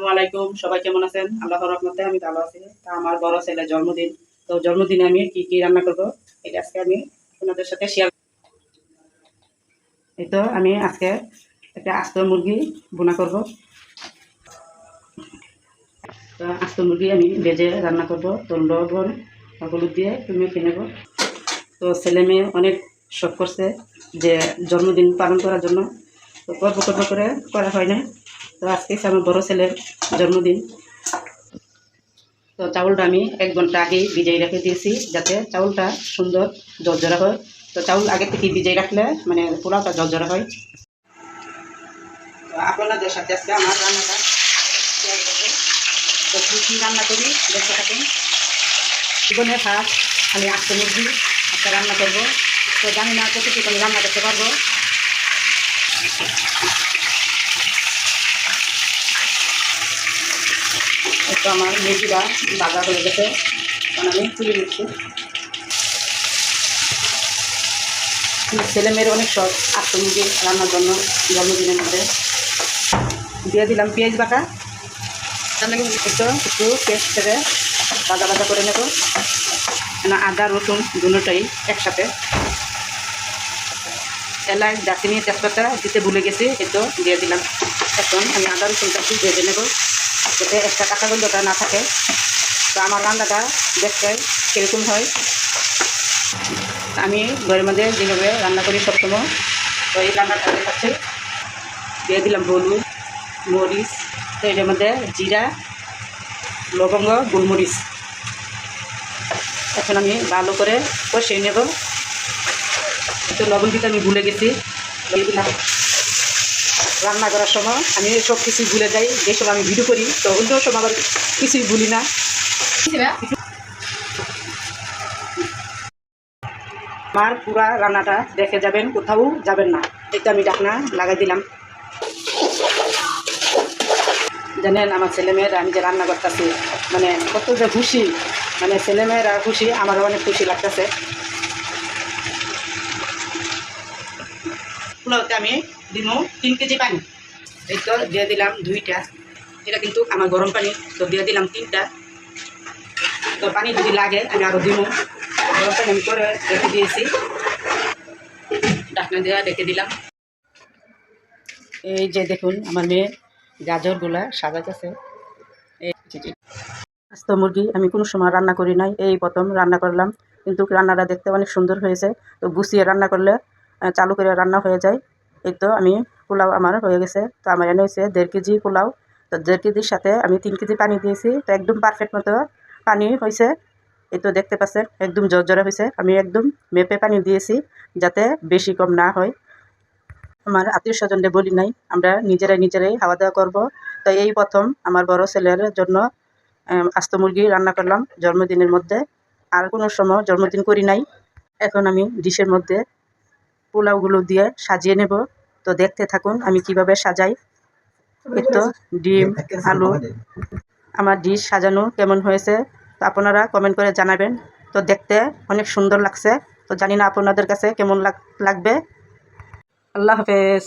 আসসালামু আলাইকুম। সবাই কেমন আছেন? আল্লাহর রহমতে আমি ভালো আছি। তা আমার বড় ছেলের জন্মদিন। তো জন্মদিনে আমি কি কি রান্না করব? এটা আজকে আমি আপনাদের সাথে শেয়ার এই তো আমি আজকে একটা আস্ত মুরগি বোনা করব। তো আস্ত মুরগি আমি ভেজে রান্না করব। তো লবণ হলুদ দিয়ে তুমি নেব। তো ছেলে মেয়ে অনেক শখ করছে যে জন্মদিন পালন করার জন্য। তো গর্ব গর্ব করে করা হয় না। তো আজকে আমার বড় ছেলের জন্মদিন। তো চাউলটা আমি এক ঘণ্টা আগেই ভিজাই রেখে দিয়েছি যাতে চাউলটা সুন্দর জর্জরা হয়। তো চাউল আগে থেকে ভিজাই রাখলে মানে পোলাওটা জর্জরা হয়। তো আপনাদের সাথে আজকে আমার রান্নাটা শেয়ার করব। তো কী রান্না করি দেখতে থাকুন। জীবনের ভাত আমি আজকে মুরগি একটা রান্না করব। তো জানি না কতটুকু আমি রান্না করতে পারব। একটু আমার মুরগিটা বাজা হয়ে গেছে। কারণ আমি তুলে নিচ্ছি। ছেলে মেয়ের অনেক শখ মুরগি রান্নার জন্য, জন্মদিনের মধ্যে। দিয়ে দিলাম পেঁয়াজ বাটা। একটু একটু পেস্ট থেকে বাজা বাজা করে নেব। না আদা, রসুন দুটোটাই একসাথে। এলাচ, দারচিনি, তেজপাতা দিতে ভুলে গেছি, একটু দিয়ে দিলাম। এখন আমি আদা, রসুনটা ভেজে নেব। যাতে একটা কাঁচা গন্ধটা না থাকে, তো আমার রান্নাটা দেখতে কীরকম হয়? আমি ঘরের মধ্যে যেভাবে রান্না করি সবসময়, তো এই রান্নাটা দেখাচ্ছি দিয়ে দিলাম হলুদ, মরিচ, তো এটার মধ্যে জিরা, লবঙ্গ, গোলমরিচ। এখন আমি ভালো করে কষিয়ে নেব। তো লবণ দিতে আমি ভুলে গেছি। দিলাম। রান্না করার সময় আমি সব কিছুই ভুলে যাই, যে সময় আমি ভিডিও করি, তো অন্য সময় আবার কিছুই ভুলি না। আমার পুরা রান্নাটা দেখে যাবেন, কোথাও যাবেন না। এটা আমি ডাকনা লাগাই দিলাম। জানেন, আমার ছেলেমেয়েরা আমি যে রান্না করতেছি মানে কত যে খুশি মানে ছেলেমেয়েরা খুশি, আমারও অনেক খুশি লাগতেছে। আমি দিব তিন কেজি পানি। এই তো দিয়ে দিলাম দুইটা। এটা কিন্তু আমার গরম পানি, তো দিয়ে দিলাম তিনটা। তো পানি যদি লাগে, আমি আরও দিব গরম পানি আমি করে রেখে দিয়েছি। ডাকনা দেওয়া রেখে দিলাম। এই যে দেখুন আমার মেয়ে গাজরগুলা সাজাতেছে এই আস্ত মুরগি আমি কোনো সময় রান্না করি নাই। এই প্রথম রান্না করলাম কিন্তু রান্নাটা দেখতে অনেক সুন্দর হয়েছে। তো গুছিয়ে রান্না করলে চালু করে রান্না হয়ে যায়। এই তো আমি পোলাও আমার হয়ে গেছে। তো আমার এনে হয়েছে দেড় কেজি পোলাও। তো দেড় কেজির সাথে আমি তিন কেজি পানি দিয়েছি। তো একদম পারফেক্ট মতো পানি হয়েছে। এই তো দেখতে পাচ্ছেন, একদম জর্জরা হয়েছে। আমি একদম মেপে পানি দিয়েছি যাতে বেশি কম না হয়। আমার আত্মীয় স্বজনদের বলি নাই, আমরা নিজেরাই নিজেরাই খাওয়া দাওয়া করব। তো এই প্রথম আমার বড় ছেলের জন্য আস্ত মুরগি রান্না করলাম জন্মদিনের মধ্যে। আর কোনো সময় জন্মদিন করি নাই। এখন আমি ডিশের মধ্যে পোলাওগুলো দিয়ে সাজিয়ে নেব। তো দেখতে থাকুন আমি কীভাবে সাজাই। তো ডিম, আলু, আমার ডিশ সাজানো কেমন হয়েছে তো আপনারা কমেন্ট করে জানাবেন। তো দেখতে অনেক সুন্দর লাগছে। তো জানি না আপনাদের কাছে কেমন লাগ- লাগবে। আল্লাহ হাফেজ।